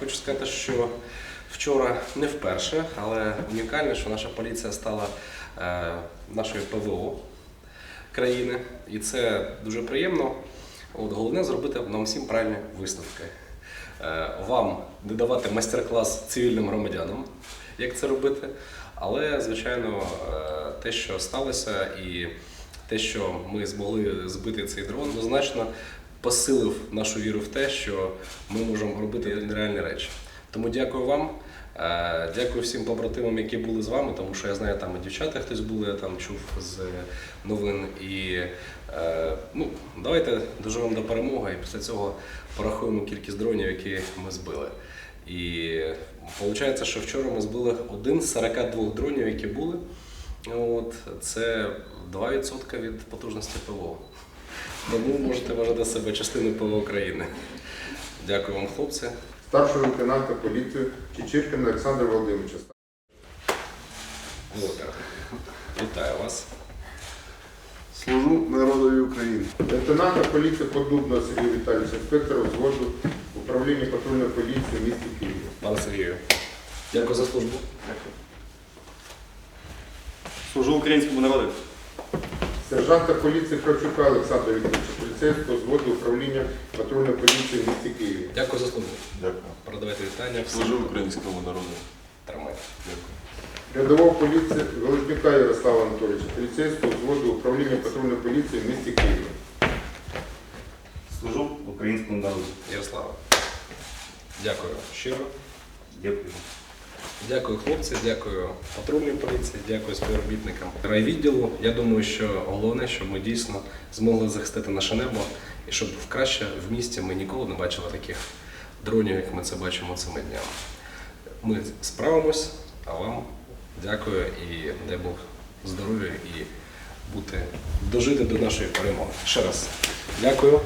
Хочу сказати, що вчора не вперше, але унікально, що наша поліція стала е, нашою ПВО країни, і це дуже приємно. От головне зробити нам всім правильні висновки. Е, вам не давати майстер-клас цивільним громадянам, як це робити. Але, звичайно, е, те, що сталося, і те, що ми змогли збити цей дрон, однозначно посилив нашу віру в те, що ми можемо робити нереальні речі. Тому дякую вам. Е, Дякую всім побратимам, які були з вами, тому що я знаю, там і дівчата хтось були, я там чув з новин. І е, ну, давайте доживемо до перемоги, і після цього порахуємо кількість дронів, які ми збили. І виходить, що вчора ми збили один з 42 дронів, які були. От, це 2% від потужності ПВО. Тому можете вважати себе частиною ПВО України. Дякую вам, хлопці. старшого лейтенанта поліції Чечіркина Олександра Володимировича. Володимир, Вітаю вас. Служу народові України. Лейтенанта поліції Подубного Сергія Віталійовича, інспектора взводу управління патрульної поліції в місті Києві. Пане Сергію, дякую за службу. Служу українському народу. Сержанта поліції Кравчука Олександра Вікторовича, поліцейського взводу управління патрульної поліції в місті Києві. Дякую за службу. Дякую. Передавайте вітання. Служу українському народу. Тримайте. Дякую. Рядового поліції Володнюка Ярослава Анатолійовича, поліцейського взводу управління патрульної поліції в місті Києві. Служу українському народу. Ярослава. Дякую щиро. Дякую. Дякую хлопці, дякую патрульній поліції, дякую співробітникам райвідділу. Я думаю, що головне, щоб ми дійсно змогли захистити наше небо і щоб краще в місті ми ніколи не бачили таких дронів, як ми це бачимо цими днями. Ми справимось, а вам дякую і дай Бог здоров'я і бути дожити до нашої перемоги. Ще раз дякую.